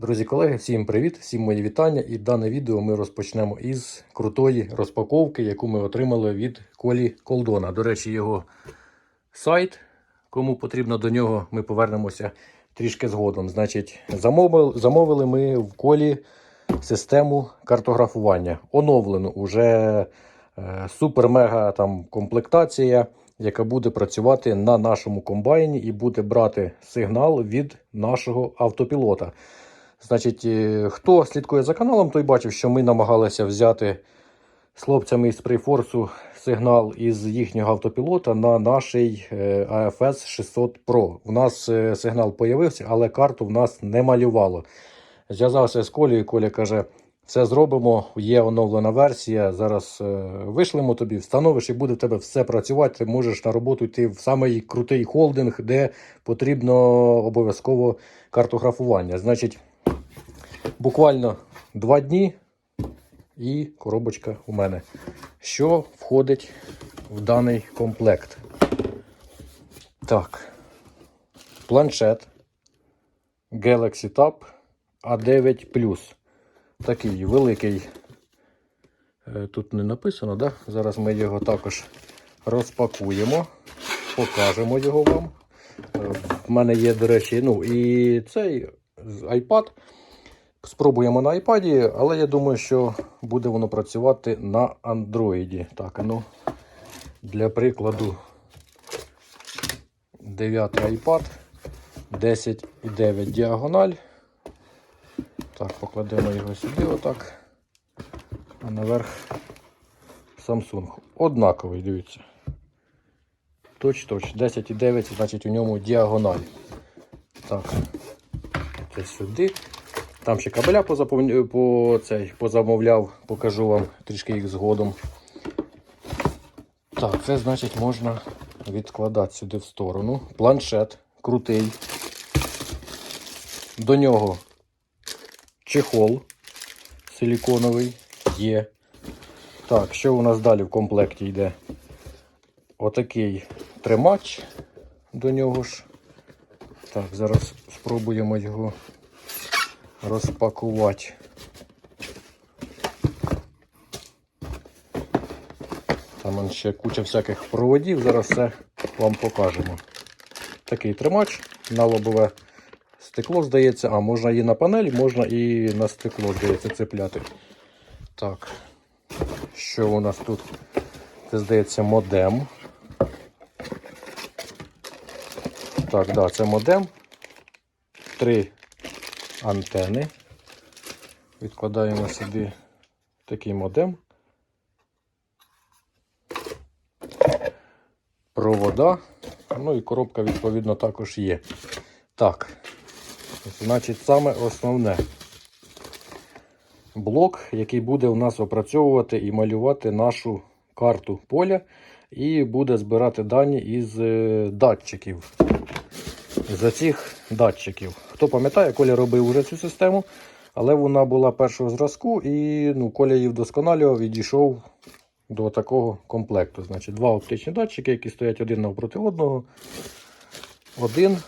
Друзі, колеги, всім привіт, всім мої вітання. І дане відео ми розпочнемо із крутої розпаковки, яку ми отримали від Колі Колдона. До речі, його сайт. Кому потрібно до нього, ми повернемося трішки згодом. Значить, замовили, замовили ми в колі систему картографування. Оновлену уже е, супер-мега там комплектація, яка буде працювати на нашому комбайні і буде брати сигнал від нашого автопілота. Значить, е, хто слідкує за каналом, той бачив, що ми намагалися взяти з хлопцями із Sprayforce сигнал із їхнього автопілота на наш AFS 600 Pro. У нас е, сигнал появився, але карту в нас не малювало. Зв'язався з Колею, Коля каже, все зробимо, є оновлена версія. Зараз е, вишлемо тобі, встановиш і буде в тебе все працювати. Ти можеш на роботу йти в самий крутий холдинг, де потрібно обов'язково картографування. Значить, буквально два дні і коробочка у мене. Що входить в даний комплект? Так, планшет Galaxy Tab A9 Такий великий. Е, Тут не написано, да? Зараз ми його також розпакуємо, покажемо його вам. Е, В мене є, до речі, ну і цей iPad. Спробуємо на iPad, але я думаю, що буде воно працювати на Android. Так, ну, для прикладу, 9 iPad, 10,9 діагональ. Так, покладемо його сюди, отак. А наверх Samsung. Однаковий, дивіться. Точ-точ. 10,9, значить у ньому діагональ. Так, це сюди. Там ще кабеля позаповню, по, цей, позамовляв, покажу вам трішки їх згодом. Так, це значить можна відкладати сюди в сторону. Планшет крутий. До нього чехол силіконовий є. Так, що у нас далі в комплекті йде? Отакий тримач до нього ж. Так, зараз спробуємо його розпакувати. Там ще куча всяких проводів, зараз все вам покажемо. Такий тримач на лобове стекло, здається, а можна і на панель, можна і на стекло, здається, цепляти. Так, що у нас тут? Це здається модем. Так, да, це модем. Три антени. Відкладаємо сюди такий модем. Провода. Ну і коробка, відповідно, також є. Так, значить, саме основне. Блок, який буде у нас опрацьовувати і малювати нашу карту поля, і буде збирати дані із е, датчиків. За цих датчиків. Хто пам'ятає, Коля робив уже цю систему, але вона була першого зразку, і ну, Коля її вдосконалював і дійшов до такого комплекту. Значить, Два оптичні датчики, які стоять один навпроти одного. Один.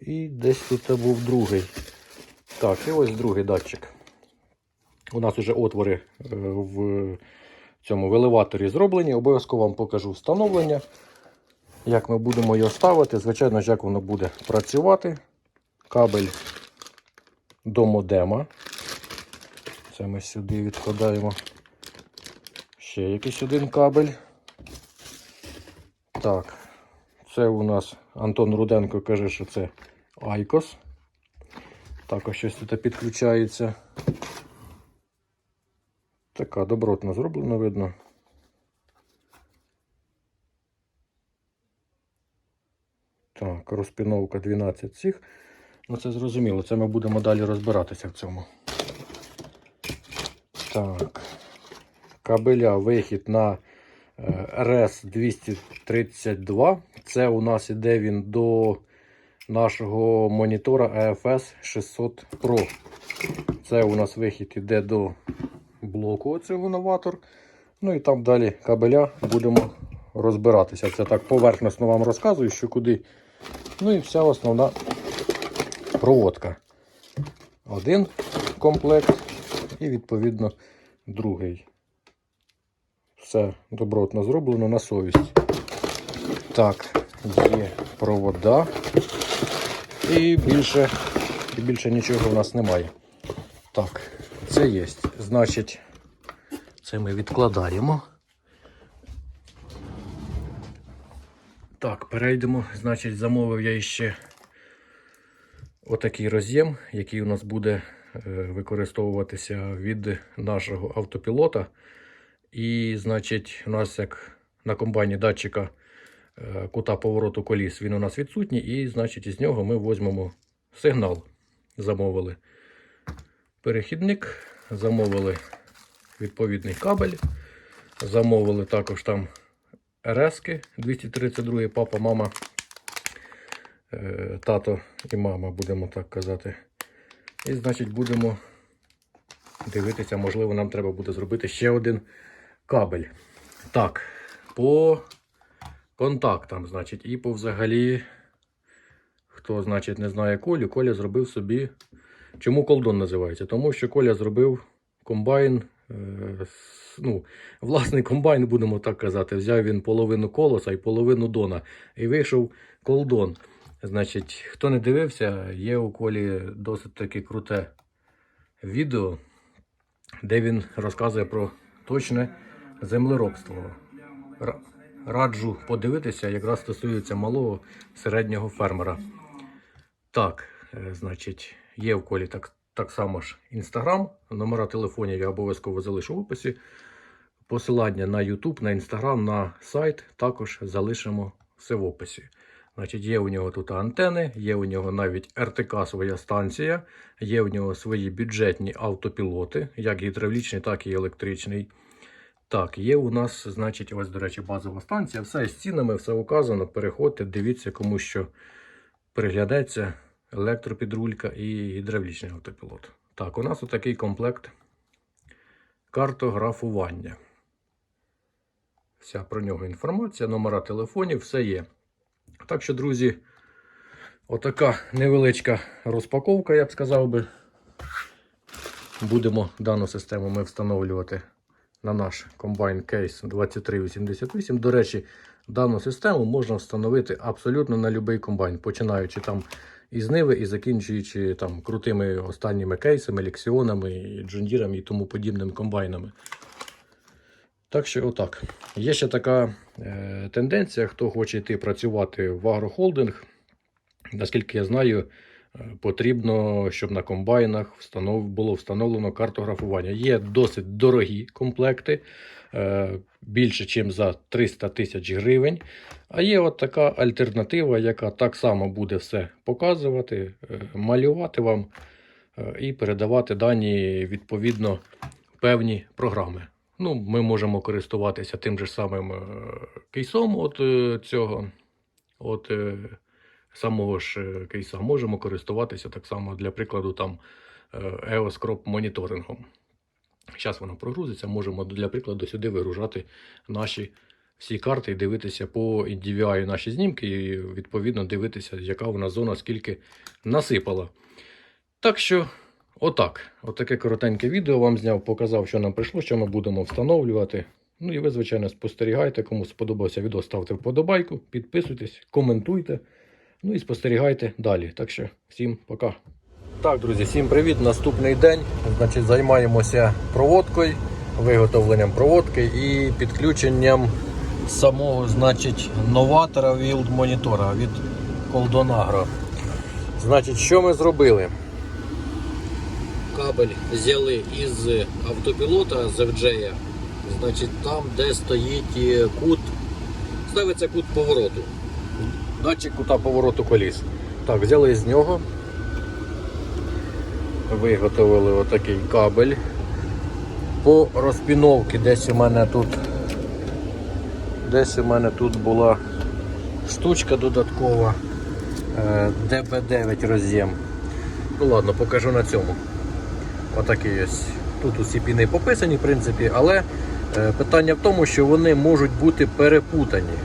І десь тут був другий. Так, і ось другий датчик. У нас вже отвори е, в цьому в елеваторі зроблені. Обов'язково вам покажу встановлення. Як ми будемо його ставити, звичайно як воно буде працювати. Кабель до модема. Це ми сюди відкладаємо ще якийсь один кабель. Так, це у нас Антон Руденко каже, що це Айкос. Також щось тут підключається. Така добротно зроблена, видно. Так, розпіновка 12 цих. Ну це зрозуміло, це ми будемо далі розбиратися в цьому. Так. Кабеля вихід на RS 232. Це у нас іде він до нашого монітора AFS 600 Pro. Це у нас вихід іде до блоку оцього новатор. Ну і там далі кабеля будемо розбиратися. Це так поверхносно вам розказую, що куди. Ну і вся основна проводка. один комплект і відповідно другий. Все добротно зроблено на совість. Так, є провода. І більше, і більше нічого в нас немає. Так, це є. Значить, це ми відкладаємо. Так, перейдемо. Значить, замовив я ще отакий роз'єм, який у нас буде е, використовуватися від нашого автопілота. І, значить, у нас як на комбайні датчика е, кута повороту коліс, він у нас відсутній, і, значить, із нього ми візьмемо сигнал. Замовили перехідник, замовили відповідний кабель, замовили також там РСки 232 папа, мама, тато і мама, будемо так казати. І, значить, будемо дивитися, можливо, нам треба буде зробити ще один кабель. Так, по контактам, значить, і по взагалі, хто, значить, не знає Колю, Коля зробив собі. Чому колдон називається? Тому що Коля зробив комбайн. е, ну, власний комбайн, будемо так казати. Взяв він половину колоса і половину дона. І вийшов колдон. Значить, хто не дивився, є у Колі досить таки круте відео, де він розказує про точне землеробство. Раджу подивитися, якраз стосується малого середнього фермера. Так, е, значить, є в колі так, так само ж інстаграм. Номера телефонів я обов'язково залишу в описі. Посилання на YouTube, на інстаграм, на сайт також залишимо все в описі. Значить, є у нього тут антени, є у нього навіть РТК своя станція, є у нього свої бюджетні автопілоти, як гідравлічний, так і електричний. Так, є у нас, значить, ось, до речі, базова станція. Все з цінами, все указано. Переходьте, дивіться, кому що приглядеться електропідрулька і гідравлічний автопілот. Так, у нас отакий комплект картографування. Вся про нього інформація, номера телефонів, все є. Так що, друзі, отака невеличка розпаковка, я б сказав би. Будемо дану систему ми встановлювати на наш комбайн кейс 2388. До речі, дану систему можна встановити абсолютно на будь-який комбайн, починаючи там із Ниви і закінчуючи там крутими останніми кейсами, лексіонами, джундірами і тому подібними комбайнами. Так що, отак. Є ще така е, тенденція, хто хоче йти працювати в агрохолдинг. Наскільки я знаю, е, потрібно, щоб на комбайнах встанов... було встановлено картографування. Є досить дорогі комплекти, е, більше, ніж за 300 тисяч гривень. А є от така альтернатива, яка так само буде все показувати, е, малювати вам е, і передавати дані відповідно певні програми. Ну, ми можемо користуватися тим же самим е, кейсом от е, цього. От е, самого ж кейса можемо користуватися так само для прикладу там EOS Crop моніторингом. Зараз воно прогрузиться, можемо для прикладу сюди вигружати наші всі карти і дивитися по DVI наші знімки, і відповідно дивитися, яка нас зона, скільки насипала. Так що, отак. Отаке коротеньке відео вам зняв, показав, що нам прийшло, що ми будемо встановлювати. Ну і ви, звичайно, спостерігайте. Кому сподобався відео, ставте вподобайку, підписуйтесь, коментуйте. Ну і спостерігайте далі. Так що, всім пока. Так, друзі, всім привіт. Наступний день. Значить, займаємося проводкою, виготовленням проводки і підключенням самого, значить, новатора Wild монітора від Coldonagro. Значить, що ми зробили? Кабель взяли із автопілота з FJ, значить, там, де стоїть е, кут, ставиться кут повороту. Датчик кута повороту коліс. Так, взяли з нього. Виготовили отакий кабель. По розпіновці десь у мене тут десь у мене тут була штучка додаткова е, DB9 роз'єм. Ну ладно, покажу на цьому. Отакий ось. Тут усі піни пописані, в принципі, але е, питання в тому, що вони можуть бути перепутані.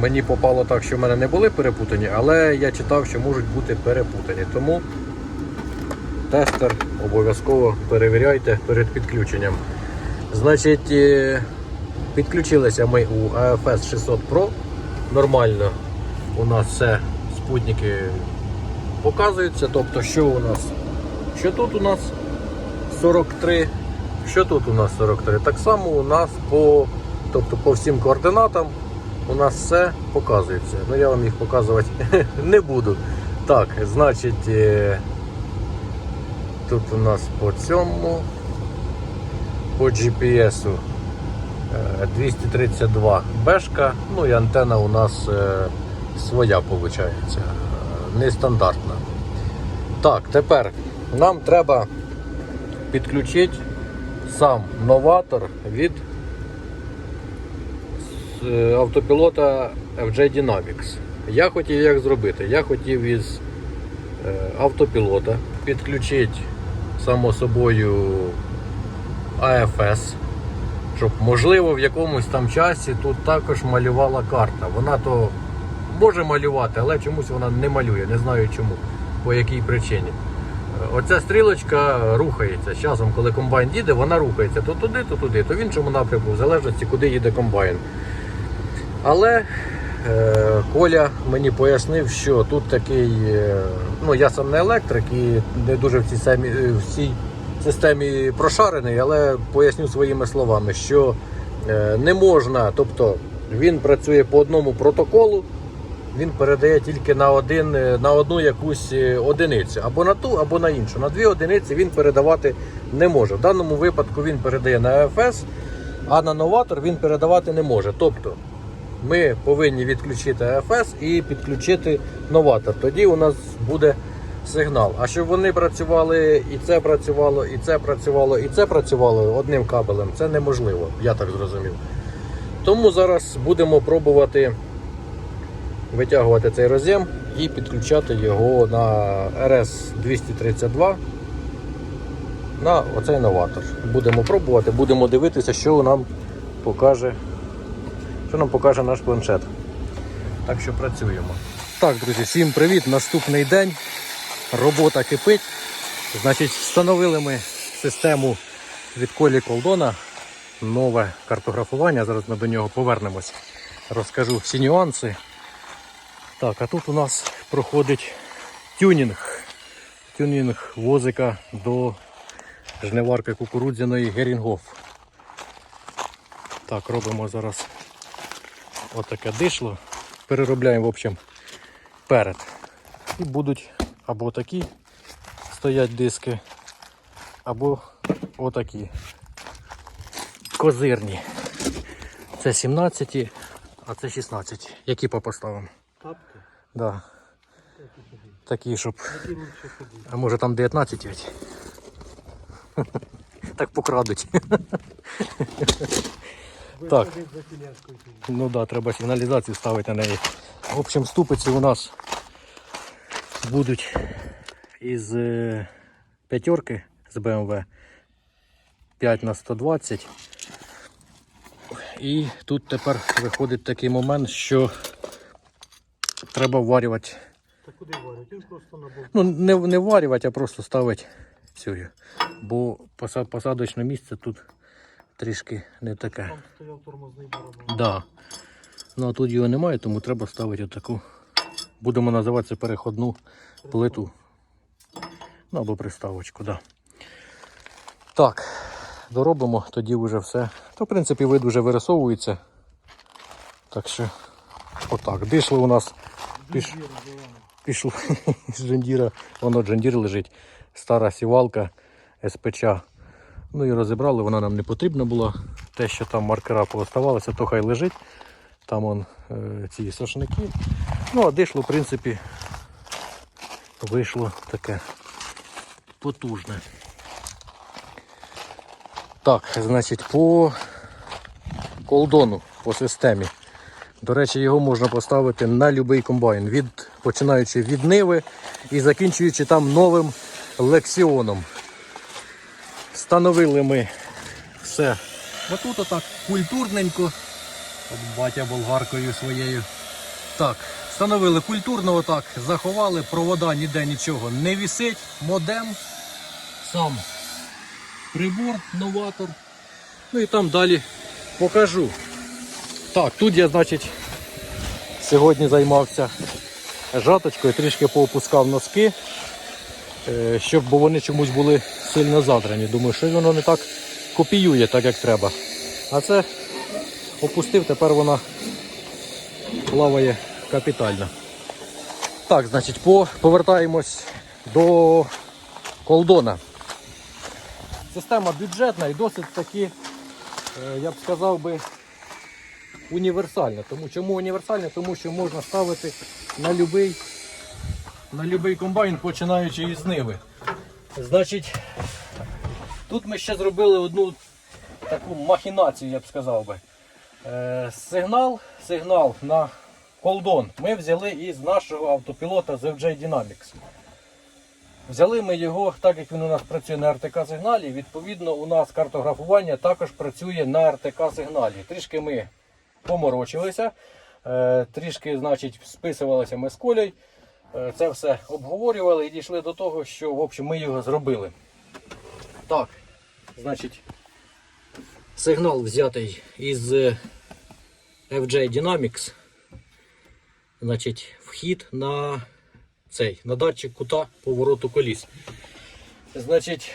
Мені попало так, що в мене не були перепутані, але я читав, що можуть бути перепутані. Тому тестер, обов'язково перевіряйте перед підключенням. Значить, е, підключилися ми у AFS 600 Pro. Нормально у нас все спутники показуються. Тобто, що у нас? Що тут у нас 43, що тут у нас 43. Так само у нас по, тобто по всім координатам у нас все показується. Ну я вам їх показувати не буду. Так, значить, е, тут у нас по цьому, по GPS е, 232 бешка, ну і антенна у нас е, своя виходить, нестандартна. Так, тепер нам треба підключити сам новатор від е, автопілота FJ Dynamics. Я хотів як зробити? Я хотів із е, автопілота підключити само собою AFS, щоб можливо в якомусь там часі тут також малювала карта. Вона то може малювати, але чомусь вона не малює, не знаю чому, по якій причині. Оця стрілочка рухається. Часом, коли комбайн їде, вона рухається то туди, то туди, то в іншому напрямку, в залежності, куди їде комбайн. Але е, Коля мені пояснив, що тут такий, е, ну я сам не електрик і не дуже в цій, самі, е, в цій системі прошарений, але поясню своїми словами, що е, не можна, тобто він працює по одному протоколу, він передає тільки на, один, е, на одну якусь е, одиницю, або на ту, або на іншу. На дві одиниці він передавати не може. В даному випадку він передає на АФС, а на новатор він передавати не може. Тобто ми повинні відключити АФС і підключити новатор. Тоді у нас буде сигнал. А щоб вони працювали, і це працювало, і це працювало, і це працювало одним кабелем, це неможливо, я так зрозумів. Тому зараз будемо пробувати витягувати цей роз'єм і підключати його на RS232 на оцей новатор. Будемо пробувати, будемо дивитися, що нам покаже, що нам покаже наш планшет. Так що працюємо. Так, друзі, всім привіт! Наступний день. Робота кипить. Значить, встановили ми систему від Колі Колдона. Нове картографування. Зараз ми до нього повернемось. Розкажу всі нюанси. Так, а тут у нас проходить тюнінг. Тюнінг возика до жниварки кукурудзяної Герінгоф. Так, робимо зараз отаке дишло. Переробляємо, в общем, перед. І будуть або такі стоять диски, або отакі козирні. Це 17, а це 16. Які по поставимо? Тапки, Да. Такі, щоб. А може там 19 ведь? Так покрадуть. Так. Ну да, треба сигналізацію ставити на неї. В общем, ступиці у нас будуть із е, п'ятерки з BMW 5 на 120. І тут тепер виходить такий момент, що треба вварювати. Та куди варять? Він просто на. Ну, не, не вварювати, а просто ставити цю. Бо поса- посадочне місце тут трішки не таке. Там стояв тормозний барабан. Да. Ну а тут його немає, тому треба ставити таку. Будемо називати це переходну плиту. Ну або приставочку, да. Так, доробимо, тоді вже все. То, в принципі, вид вже вирисовується. Так що, отак. Дишло у нас піш... Пішло з джендіра, воно джендір лежить. Стара сівалка СПЧ. Ну і розібрали, вона нам не потрібна була. Те, що там маркера пооставалося, то хай лежить. Там он, е, ці сошники. Ну, а дишло, в принципі, вийшло таке потужне. Так, значить, по колдону, по системі. До речі, його можна поставити на будь-який комбайн, від, починаючи від Ниви і закінчуючи там новим лексіоном. Встановили ми все. Отут отак культурненько. От батя болгаркою своєю. Так, встановили культурно отак, заховали, провода ніде нічого не вісить, модем сам прибор, новатор. Ну і там далі покажу. Так, тут я, значить, сьогодні займався жаточкою, трішки поопускав носки, е, щоб бо вони чомусь були сильно задрані. Думаю, що воно не так копіює, так як треба. А це опустив, тепер вона плаває капітально. Так, значить, по, повертаємось до колдона. Система бюджетна і досить таки, е, я б сказав би, універсальна. Тому чому універсальна? Тому що можна ставити на будь-який на любий комбайн, починаючи із ниви. Значить, тут ми ще зробили одну таку махінацію, я б сказав би. Е, сигнал, сигнал на колдон ми взяли із нашого автопілота з FJ Dynamics. Взяли ми його, так як він у нас працює на РТК сигналі, відповідно, у нас картографування також працює на РТК сигналі. Трішки ми поморочилися, е, трішки, значить, списувалися ми з колей. Е, Це все обговорювали і дійшли до того, що в общем, ми його зробили. Так, значить, сигнал взятий із е, FJ Dynamics. Значить, вхід на цей, на датчик кута повороту коліс. Значить,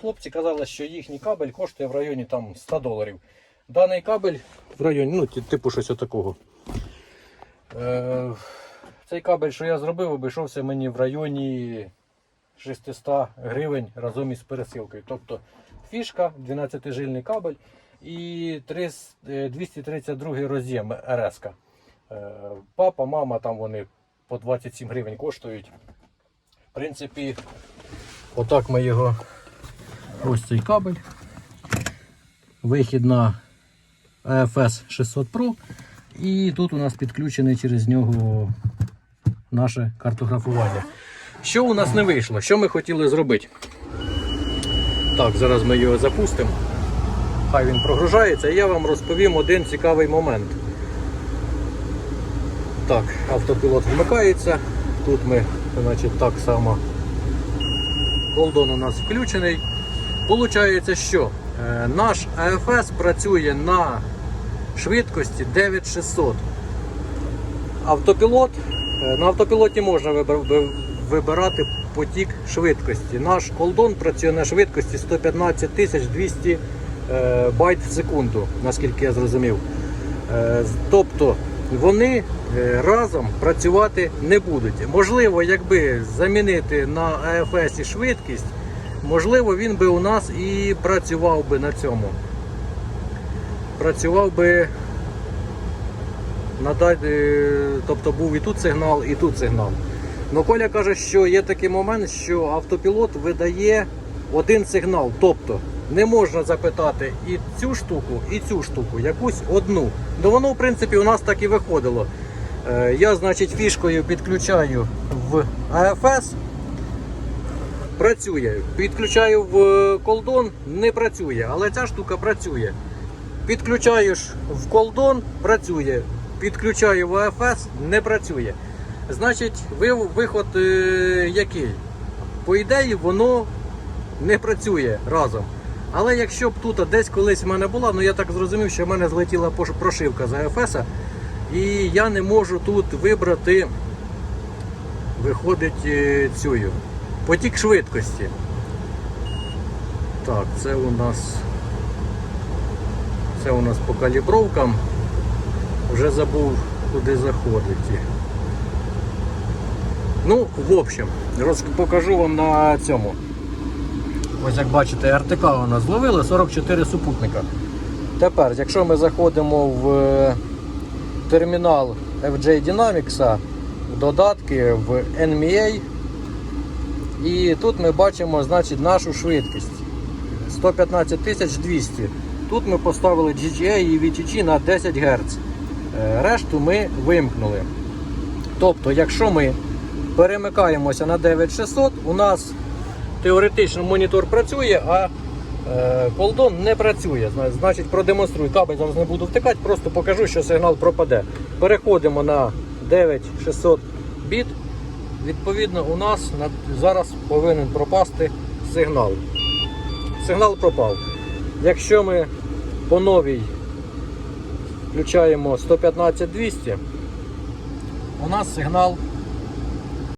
хлопці казали, що їхній кабель коштує в районі там 100 доларів. Даний кабель в районі, ну, типу щось отакого. Е, цей кабель, що я зробив, обійшовся мені в районі 600 гривень разом із пересилкою. Тобто фішка, 12-жильний кабель і 300 е, 232 роз'єм РС. -ка. Е, Папа, мама, там вони по 27 гривень коштують. В принципі, отак ми його. Ось цей кабель. Вихід на AFS 600 Pro. І тут у нас підключене через нього наше картографування. Що у нас не вийшло? Що ми хотіли зробити? Так, зараз ми його запустимо. Хай він прогружається, і я вам розповім один цікавий момент. Так, автопілот вмикається. Тут ми, значить, так само. Голдон у нас включений. Получається, що е, наш АФС працює на швидкості 9600. Автопілот. е, На автопілоті можна вибирати потік швидкості. Наш колдон працює на швидкості 115 200 е, байт в секунду, наскільки я зрозумів. Е, Тобто вони разом працювати не будуть. Можливо, якби замінити на АФС швидкість, можливо, він би у нас і працював би на цьому. Працював би надати, тобто був і тут сигнал, і тут сигнал. Но Коля каже, що є такий момент, що автопілот видає один сигнал. Тобто не можна запитати і цю штуку, і цю штуку, якусь одну. Ну воно, в принципі, у нас так і виходило. Е, Я, значить, фішкою підключаю в АФС. Працює. Підключаю в е, колдон, не працює, але ця штука працює. Підключаєш в колдон, працює. Підключаю в АФС, не працює. Значить, виход е, який? По ідеї, воно не працює разом. Але якщо б тут десь колись в мене була, ну я так зрозумів, що в мене злетіла прошивка з АФС, і я не можу тут вибрати, виходить е, цю потік швидкості. Так, це у нас це у нас по калібровкам. Вже забув, куди заходить. Ну, в общем, покажу вам на цьому. Ось як бачите, РТК у нас зловили 44 супутника. Тепер, якщо ми заходимо в е, термінал FJ Dynamics, в додатки в NMA, і тут ми бачимо значить, нашу швидкість 115 200. Тут ми поставили GGA і VTG на 10 Гц. Е, Решту ми вимкнули. Тобто, якщо ми перемикаємося на 9600, у нас теоретично монітор працює, а е, колдон не працює. Значить, продемонструю кабель, зараз не буду втикати, просто покажу, що сигнал пропаде. Переходимо на 9600 біт відповідно, у нас зараз повинен пропасти сигнал. Сигнал пропав. Якщо ми по новій включаємо 115-200, у нас сигнал